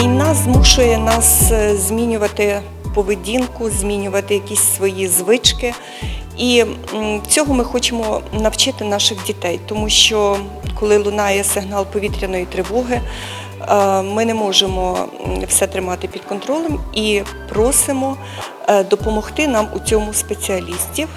Війна змушує нас е, змінювати поведінку, змінювати якісь свої звички. І цього ми хочемо навчити наших дітей, тому що коли лунає сигнал повітряної тривоги, е, ми не можемо все тримати під контролем і просимо е, допомогти нам у цьому спеціалістів.